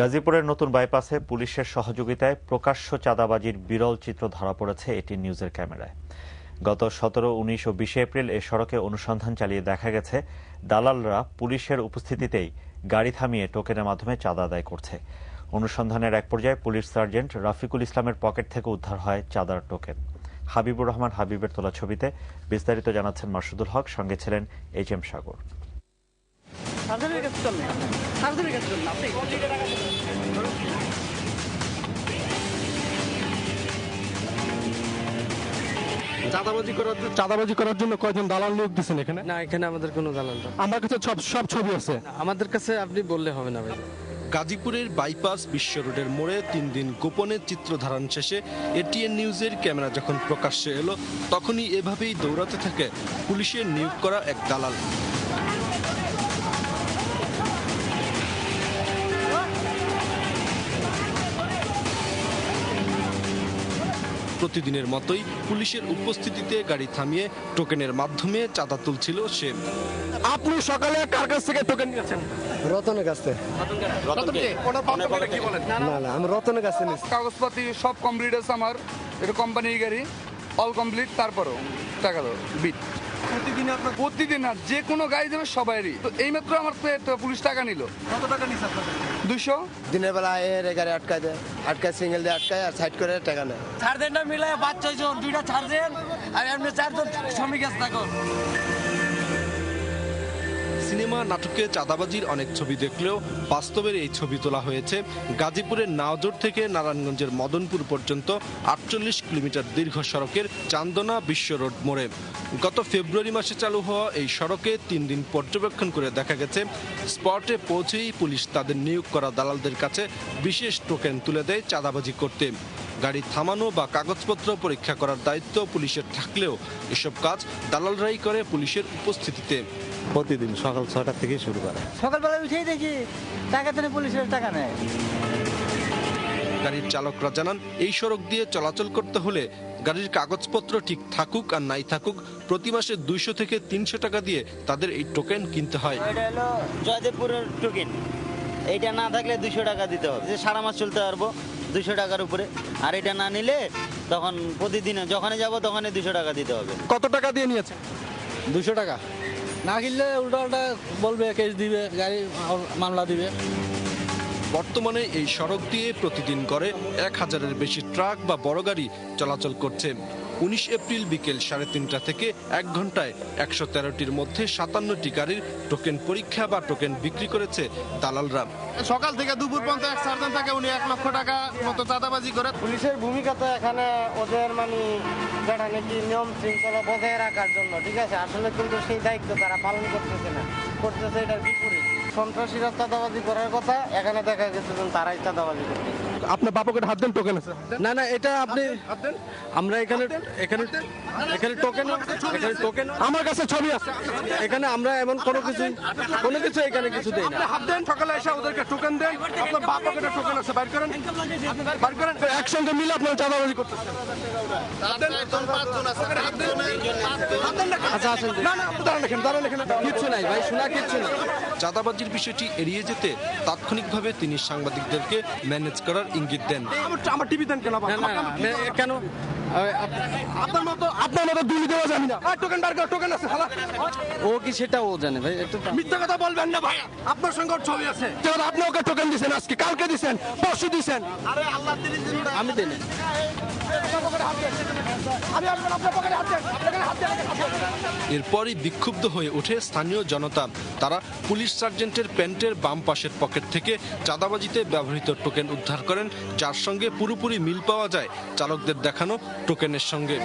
গাজীপুরের নতুন বাইপাসে পুলিশের সহযোগিতায় প্রকাশ্য চাঁদাবাজির বিরল চিত্র ধরা পড়েছে এটি নিউজের ক্যামেরায়। গত সতেরো, উনিশ ও বিশে এপ্রিল এ সড়কে অনুসন্ধান চালিয়ে দেখা গেছে, দালালরা পুলিশের উপস্থিতিতেই গাড়ি থামিয়ে টোকেনের মাধ্যমে চাঁদা আদায় করছে। অনুসন্ধানের এক পর্যায়ে পুলিশ সার্জেন্ট রাফিকুল ইসলামের পকেট থেকে উদ্ধার হয় চাঁদার টোকেন। হাবিবুর রহমান হাবিবের তোলা ছবিতে বিস্তারিত জানাচ্ছেন মাসুদুল হক, সঙ্গে ছিলেন এইচ এম সাগর। সার্জারির কাছে চল না সার্জারির কাছে চল না আপনি চাঁদাবাজি করার চাঁদাবাজি করার জন্য কয়জন দালাল লোক দিচ্ছেন এখানে? না এখানে আমাদের কোনো দালাল নেই। আমার কাছে সব সব ছবি আছে। আমাদের কাছে আপনি বললে হবে না ভাই। গাজীপুরের বাইপাস বিশ্ব রোডের মোড়ে তিন দিন গোপনে চিত্র ধারণ শেষে এটিএন নিউজের ক্যামেরা যখন প্রকাশ্যে এলো তখনই এভাবেই দৌড়াতে থাকে পুলিশের নিয়োগ করা এক দালাল। প্রতিদিনের মতোই পুলিশের উপস্থিতিতে গাড়ি থামিয়ে টোকেনের মাধ্যমে চাঁদা তুলছিল সে। আপনি সকালে কার কাছ থেকে টোকেন নিয়েছেন? রতনের কাছে না না। আমি রতনের কাছে নিচ্ছি কাগজপাতি সব কমপ্লিট আছে আমার। এটা কোম্পানির গাড়ি অল কমপ্লিট তারপরও টাকা দাও বিট প্রতিদিন আপনার প্রতিদিন আর যে কোনো গাড়ি দেবে সবাইরই। তো এইমাত্র আমার পুলিশ টাকা নিল। কত টাকা নিচ্ছে আপনাদের? দুশো দিনের বেলা এর গাড়ি আটকায় দেয় আটকায় সিঙ্গেল দিয়ে আটকায় আর সাইড করে টাকা নেয়। ছাড় দেন না মিলাই পাঁচ ছয় দুইটা ছাড় দেন আর এমনি চারজন শ্রমিক থাকো সিনেমা, নাটকে চাঁদাবাজির অনেক ছবি দেখলেও বাস্তবের এই ছবি তোলা হয়েছে। গাজীপুরের নাওজোর থেকে নারায়ণগঞ্জের মদনপুর পর্যন্ত আটচল্লিশ কিলোমিটার দীর্ঘ সড়কের চান্দনা বিশ্ব রোড মোড়ে। গত ফেব্রুয়ারি মাসে চালু হওয়া এই সড়কে তিন দিন পর্যবেক্ষণ করে দেখা গেছে, স্পটে পৌঁছেই পুলিশ তাদের নিয়োগ করা দালালদের কাছে বিশেষ টোকেন তুলে দেয় চাঁদাবাজি করতে। গাড়ি থামানো বা কাগজপত্র পরীক্ষা করার দায়িত্ব পুলিশের থাকলেও এসব কাজ দালালরাই করে পুলিশের উপস্থিতিতে। প্রতিদিন সকাল ছটা থেকে শুরু করে। সকালবেলা উঠেই দেখি টাকা তেনে পুলিশের টাকা নেয়। গাড়ির চালকরা জানান এই সড়ক দিয়ে চলাচল করতে হলে গাড়ির কাগজপত্র ঠিক থাকুক আর নাই থাকুক প্রতি মাসে দুইশো থেকে তিনশো টাকা দিয়ে তাদের এই টোকেন কিনতে হয়। এটা হলো জয়দেবপুরের টোকেন। এইটা না থাকলে দুশো টাকা দিতে হবে। যে সারা মাস চলতে পারব দুশো টাকার উপরে। আর এটা না নিলে তখন প্রতিদিন যখনই যাব তখনই দুশো টাকা দিতে হবে। কত টাকা দিয়ে নিয়েছে? দুশো টাকা। না কিনলে উল্টা উল্টা বলবে কেস দিবে গাড়ি মামলা দিবে। বর্তমানে এই সড়ক দিয়ে প্রতিদিন করে এক হাজারের বেশি ট্রাক বা বড় গাড়ি চলাচল করছে। উনিশ এপ্রিল বিকেল সাড়ে তিনটা থেকে এক ঘন্টায় একশো তেরোটির মধ্যে সাতান্নটি গাড়ির টোকেন পরীক্ষা বা টোকেন বিক্রি করেছে দালালরা। সকাল থেকে দুপুর পর্যন্ত এক সার্জন থাকে উনি এক লক্ষ টাকা মতো চাঁদাবাজি করে। পুলিশের ভূমিকা তো এখানে ওদের মানে যেটা নাকি নিয়ম শৃঙ্খলা বজায় রাখার জন্য ঠিক আছে? আসলে কিন্তু সেই দায়িত্ব তারা পালন করতেছে না। করতেছে এটার বিপরীত। সন্ত্রাসীরা চাঁদাবাজি করার কথা এখানে দেখা গেছে তারাই চাঁদাবাজি করতেছে। আপনার বাপকের হাত দেন টোকেন আছে। না না এটা আপনি আমরা এখানে এখানে এখানে টোকেন এখানে টোকেন আমার কাছে ছবি আছে। এখানে আমরা এমন কোনো কিছু কোনো কিছু এখানে কিছু দেই না। হাত দেন সকালে এসে ওদেরকে টোকেন দেন। আপনার বাপকের টোকেন আছে বাইর করেন। বাইর করেন। একসঙ্গে মিলে আপনার চাঁদাবাজি করতেছেন। হাত দেন। হাত দেন। হাত দেন না কেন? আচ্ছা আসেন। না না আপনি দাঁড়ান এখানে দাঁড়ান এখানে। কিচ্ছু নাই ভাই শোনা কিচ্ছু নাই। চাঁদাবাজির বিষয়টি এড়িয়ে যেতে তাৎক্ষণিকভাবে তিনি সাংবাদিকদেরকে ম্যানেজ করার ইঙ্গিত দেন। আমার আমার টিভি দেন কেন কেন? আপনার মতো আপনার মতো দুলি দেওয়া জানি না। টোকেন বার কর টোকেন আছে হালা। ও কি সেটা ও জানে ভাই এটা মিথ্যা কথা বলবেন না ভাই। আপনার সঙ্গে ছবি আছে। যেমন আপনি ওকে টোকেন দিছেন আজকে কালকে দিছেন পরশু দিছেন। আমি দিই আমি আপনার আপনার পকেটে হাত দেন। এখানে হাত দেন এখানে হাত দেন। এরপরই বিক্ষুব্ধ হয়ে ওঠে স্থানীয় জনতা। তারা পুলিশ সার্জেন্টের প্যান্টের বাম পাশের পকেট থেকে চাঁদাবাজিতে ব্যবহৃত টোকেন উদ্ধার করেন যার সঙ্গে পুরোপুরি মিল পাওয়া যায় চালকদের দেখানো টোকেনের সঙ্গে।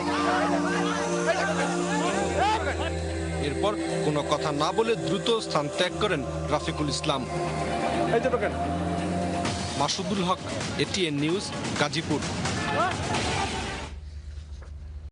এরপর কোনো কথা না বলে দ্রুত স্থান ত্যাগ করেন রাফিকুল ইসলাম। Masudul Haque ATN news Gazipur.